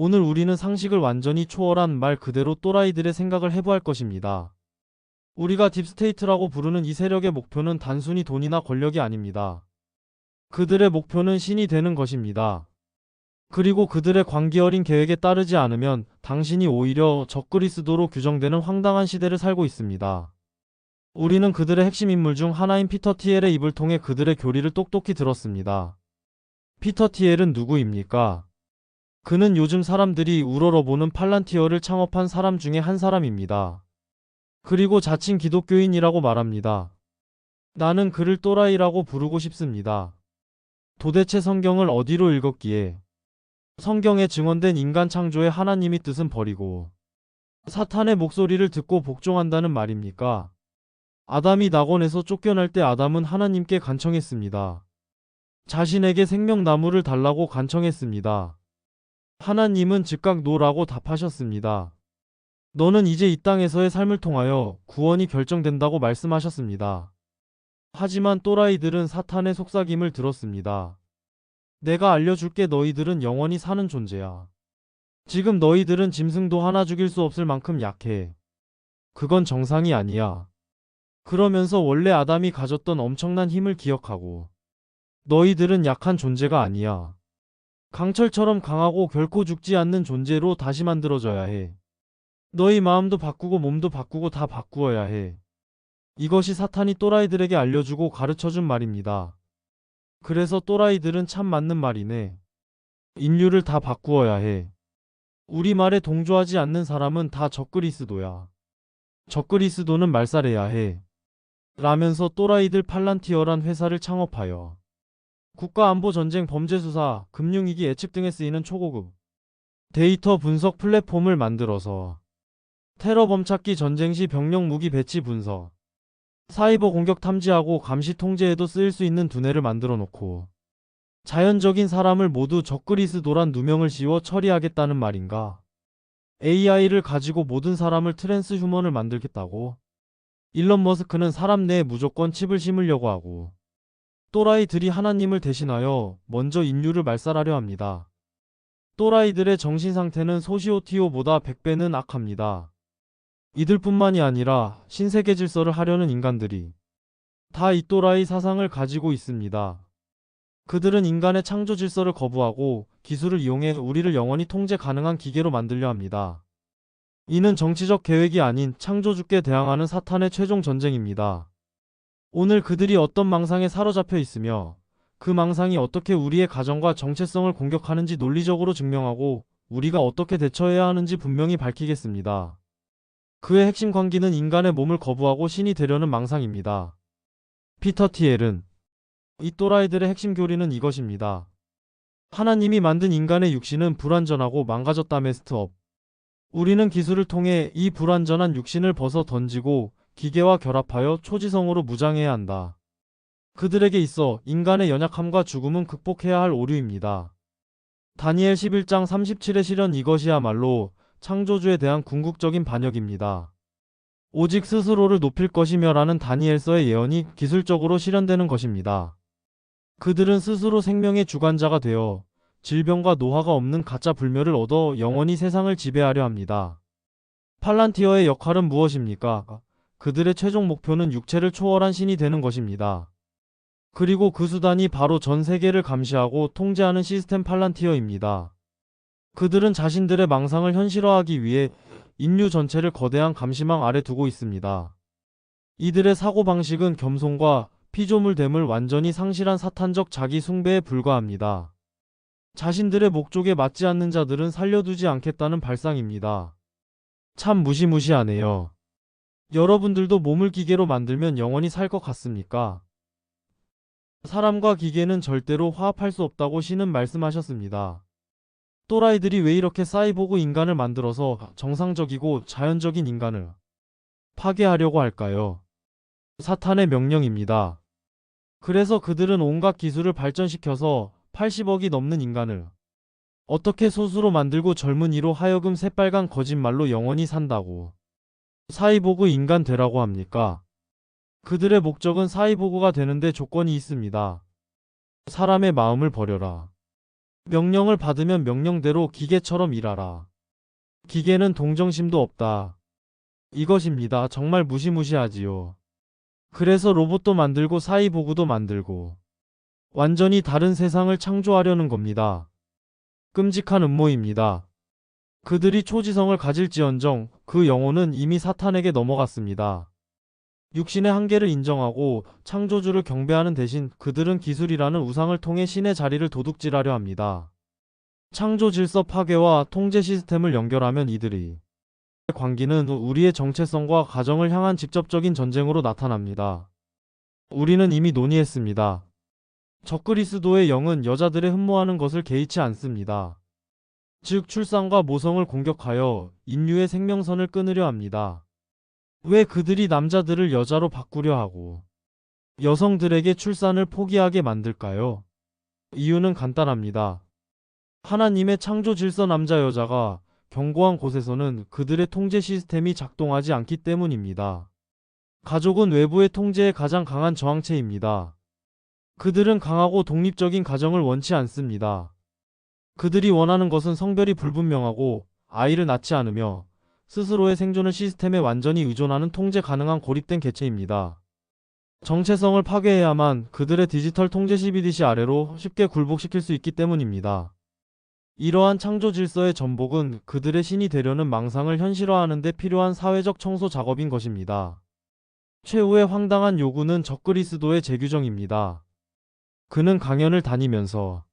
오늘 우리는 상식을 완전히 초월한 말 그대로 또라이들의 생각을 해부할 것입니다. 우리가 딥스테이트라고 부르는 이 세력의 목표는 단순히 돈이나 권력이 아닙니다. 그들의 목표는 신이 되는 것입니다. 그리고 그들의 광기 어린 계획에 따르지 않으면 당신이 오히려 적그리스도로 규정되는 황당한 시대를 살고 있습니다. 우리는 그들의 핵심 인물 중 하나인 피터 티엘의 입을 통해 그들의 교리를 똑똑히 들었습니다. 피터 티엘은 누구입니까? 그는 요즘 사람들이 우러러보는 팔란티어를 창업한 사람 중에 한 사람입니다. 그리고 자칭 기독교인이라고 말합니다. 나는 그를 또라이라고 부르고 싶습니다. 도대체 성경을 어디로 읽었기에 성경에 증언된 인간 창조의 하나님이 뜻은 버리고 사탄의 목소리를 듣고 복종한다는 말입니까? 아담이 낙원에서 쫓겨날 때 아담은 하나님께 간청했습니다. 자신에게 생명나무를 달라고 간청했습니다. 하나님은 즉각 노라고 답하셨습니다. 너는 이제 이 땅에서의 삶을 통하여 구원이 결정된다고 말씀하셨습니다. 하지만 또라이들은 사탄의 속삭임을 들었습니다. 내가 알려줄게 너희들은 영원히 사는 존재야. 지금 너희들은 짐승도 하나 죽일 수 없을 만큼 약해. 그건 정상이 아니야. 그러면서 원래 아담이 가졌던 엄청난 힘을 기억하고 너희들은 약한 존재가 아니야. 강철처럼 강하고 결코 죽지 않는 존재로 다시 만들어져야 해. 너희 마음도 바꾸고 몸도 바꾸고 다 바꾸어야 해. 이것이 사탄이 또라이들에게 알려주고 가르쳐준 말입니다. 그래서 또라이들은 참 맞는 말이네. 인류를 다 바꾸어야 해. 우리 말에 동조하지 않는 사람은 다 적그리스도야. 적그리스도는 말살해야 해. 라면서 또라이들 팔란티어란 회사를 창업하여 국가안보 전쟁 범죄수사, 금융위기 예측 등에 쓰이는 초고급 데이터 분석 플랫폼을 만들어서 테러 범찾기 전쟁 시 병력 무기 배치 분석, 사이버 공격 탐지하고 감시 통제에도 쓰일 수 있는 두뇌를 만들어 놓고 자연적인 사람을 모두 적그리스도란 누명을 씌워 처리하겠다는 말인가? AI를 가지고 모든 사람을 트랜스 휴먼을 만들겠다고? 일론 머스크는 사람 내에 무조건 칩을 심으려고 하고 또라이들이 하나님을 대신하여 먼저 인류를 말살하려 합니다. 또라이들의 정신 상태는 소시오티오보다 100배는 악합니다. 이들뿐만이 아니라 신세계 질서를 하려는 인간들이 다 이 또라이 사상을 가지고 있습니다. 그들은 인간의 창조 질서를 거부하고 기술을 이용해 우리를 영원히 통제 가능한 기계로 만들려 합니다. 이는 정치적 계획이 아닌 창조주께 대항하는 사탄의 최종 전쟁입니다. 오늘 그들이 어떤 망상에 사로잡혀 있으며 그 망상이 어떻게 우리의 가정과 정체성을 공격하는지 논리적으로 증명하고 우리가 어떻게 대처해야 하는지 분명히 밝히겠습니다. 그의 핵심 관기는 인간의 몸을 거부하고 신이 되려는 망상입니다. 피터 티엘은 이 또라이들의 핵심 교리는 이것입니다. 하나님이 만든 인간의 육신은 불완전하고 망가졌다며 스트업. 우리는 기술을 통해 이 불완전한 육신을 벗어 던지고 기계와 결합하여 초지성으로 무장해야 한다. 그들에게 있어 인간의 연약함과 죽음은 극복해야 할 오류입니다. 다니엘 11장 37의 실현 이것이야말로 창조주에 대한 궁극적인 반역입니다. 오직 스스로를 높일 것이며라는 다니엘서의 예언이 기술적으로 실현되는 것입니다. 그들은 스스로 생명의 주관자가 되어 질병과 노화가 없는 가짜 불멸을 얻어 영원히 세상을 지배하려 합니다. 팔란티어의 역할은 무엇입니까? 그들의 최종 목표는 육체를 초월한 신이 되는 것입니다. 그리고 그 수단이 바로 전 세계를 감시하고 통제하는 시스템 팔란티어입니다. 그들은 자신들의 망상을 현실화하기 위해 인류 전체를 거대한 감시망 아래 두고 있습니다. 이들의 사고방식은 겸손과 피조물됨을 완전히 상실한 사탄적 자기 숭배에 불과합니다. 자신들의 목적에 맞지 않는 자들은 살려두지 않겠다는 발상입니다. 참 무시무시하네요. 여러분들도 몸을 기계로 만들면 영원히 살 것 같습니까? 사람과 기계는 절대로 화합할 수 없다고 신은 말씀하셨습니다. 또라이들이 왜 이렇게 사이보그 인간을 만들어서 정상적이고 자연적인 인간을 파괴하려고 할까요? 사탄의 명령입니다. 그래서 그들은 온갖 기술을 발전시켜서 80억이 넘는 인간을 어떻게 소수로 만들고 젊은이로 하여금 새빨간 거짓말로 영원히 산다고 사이보그 인간 되라고 합니까? 그들의 목적은 사이보그가 되는데 조건이 있습니다. 사람의 마음을 버려라. 명령을 받으면 명령대로 기계처럼 일하라. 기계는 동정심도 없다. 이것입니다. 정말 무시무시하지요. 그래서 로봇도 만들고 사이보그도 만들고 완전히 다른 세상을 창조하려는 겁니다. 끔찍한 음모입니다. 그들이 초지성을 가질지언정 그 영혼은 이미 사탄에게 넘어갔습니다. 육신의 한계를 인정하고 창조주를 경배하는 대신 그들은 기술이라는 우상을 통해 신의 자리를 도둑질하려 합니다. 창조 질서 파괴와 통제 시스템을 연결하면 이들이 관계는 우리의 정체성과 가정을 향한 직접적인 전쟁으로 나타납니다. 우리는 이미 논의했습니다. 적그리스도의 영은 여자들의 흠모하는 것을 개의치 않습니다. 즉 출산과 모성을 공격하여 인류의 생명선을 끊으려 합니다. 왜 그들이 남자들을 여자로 바꾸려 하고 여성들에게 출산을 포기하게 만들까요? 이유는 간단합니다. 하나님의 창조 질서 남자 여자가 견고한 곳에서는 그들의 통제 시스템이 작동하지 않기 때문입니다. 가족은 외부의 통제에 가장 강한 저항체입니다. 그들은 강하고 독립적인 가정을 원치 않습니다. 그들이 원하는 것은 성별이 불분명하고 아이를 낳지 않으며 스스로의 생존을 시스템에 완전히 의존하는 통제 가능한 고립된 개체입니다. 정체성을 파괴해야만 그들의 디지털 통제 CBDC 아래로 쉽게 굴복시킬 수 있기 때문입니다. 이러한 창조 질서의 전복은 그들의 신이 되려는 망상을 현실화하는 데 필요한 사회적 청소 작업인 것입니다. 최후의 황당한 요구는 적그리스도의 재규정입니다. 그는 강연을 다니면서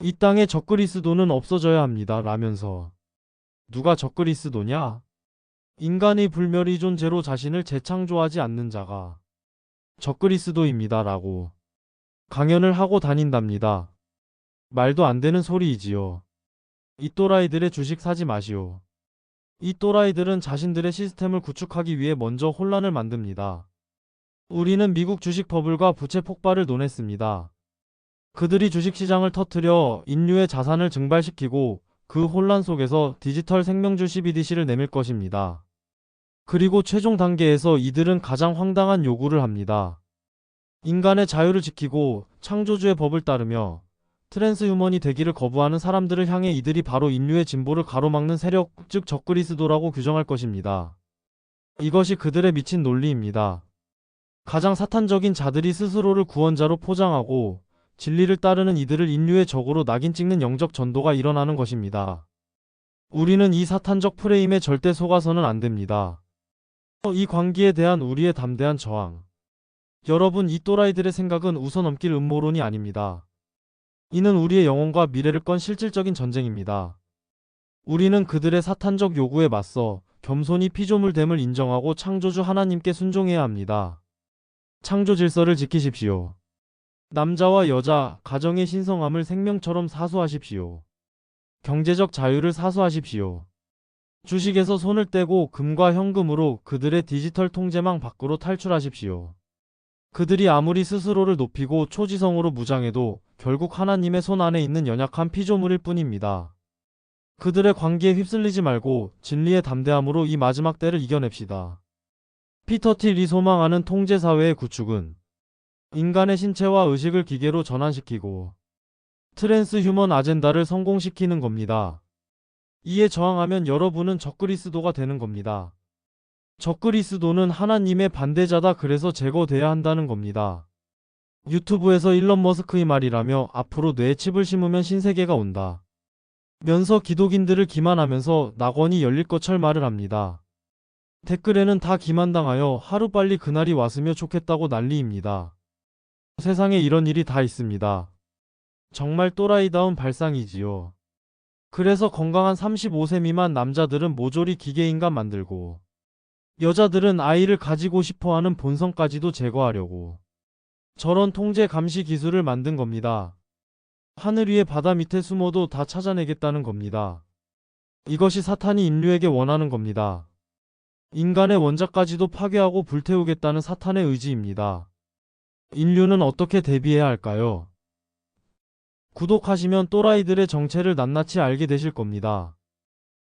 이 땅에 적그리스도는 없어져야 합니다. 라면서 누가 적그리스도냐? 인간의 불멸의 존재로 자신을 재창조하지 않는 자가 적그리스도입니다. 라고 강연을 하고 다닌답니다. 말도 안 되는 소리이지요. 이 또라이들의 주식 사지 마시오. 이 또라이들은 자신들의 시스템을 구축하기 위해 먼저 혼란을 만듭니다. 우리는 미국 주식 버블과 부채 폭발을 논했습니다. 그들이 주식시장을 터뜨려 인류의 자산을 증발시키고 그 혼란 속에서 디지털 생명주 CBDC를 내밀 것입니다. 그리고 최종 단계에서 이들은 가장 황당한 요구를 합니다. 인간의 자유를 지키고 창조주의 법을 따르며 트랜스휴먼이 되기를 거부하는 사람들을 향해 이들이 바로 인류의 진보를 가로막는 세력, 즉 적그리스도라고 규정할 것입니다. 이것이 그들의 미친 논리입니다. 가장 사탄적인 자들이 스스로를 구원자로 포장하고 진리를 따르는 이들을 인류의 적으로 낙인 찍는 영적 전도가 일어나는 것입니다. 우리는 이 사탄적 프레임에 절대 속아서는 안 됩니다. 이 광기에 대한 우리의 담대한 저항. 여러분, 이 또라이들의 생각은 우선 넘길 음모론이 아닙니다. 이는 우리의 영혼과 미래를 건 실질적인 전쟁입니다. 우리는 그들의 사탄적 요구에 맞서 겸손히 피조물됨을 인정하고 창조주 하나님께 순종해야 합니다. 창조 질서를 지키십시오. 남자와 여자, 가정의 신성함을 생명처럼 사수하십시오. 경제적 자유를 사수하십시오. 주식에서 손을 떼고 금과 현금으로 그들의 디지털 통제망 밖으로 탈출하십시오. 그들이 아무리 스스로를 높이고 초지성으로 무장해도 결국 하나님의 손 안에 있는 연약한 피조물일 뿐입니다. 그들의 관계에 휩쓸리지 말고 진리의 담대함으로 이 마지막 때를 이겨냅시다. 피터 틸이 소망하는 통제사회의 구축은 인간의 신체와 의식을 기계로 전환시키고 트랜스 휴먼 아젠다를 성공시키는 겁니다. 이에 저항하면 여러분은 적그리스도가 되는 겁니다. 적그리스도는 하나님의 반대자다 그래서 제거돼야 한다는 겁니다. 유튜브에서 일론 머스크의 말이라며 앞으로 뇌에 칩을 심으면 신세계가 온다. 면서 기독인들을 기만하면서 낙원이 열릴 것처럼 말을 합니다. 댓글에는 다 기만당하여 하루빨리 그날이 왔으면 좋겠다고 난리입니다. 세상에 이런 일이 다 있습니다. 정말 또라이다운 발상이지요. 그래서 건강한 35세 미만 남자들은 모조리 기계인간 만들고 여자들은 아이를 가지고 싶어 하는 본성까지도 제거하려고 저런 통제 감시 기술을 만든 겁니다. 하늘 위에 바다 밑에 숨어도 다 찾아내겠다는 겁니다. 이것이 사탄이 인류에게 원하는 겁니다. 인간의 원자까지도 파괴하고 불태우겠다는 사탄의 의지입니다. 인류는 어떻게 대비해야 할까요? 구독하시면 또라이들의 정체를 낱낱이 알게 되실 겁니다.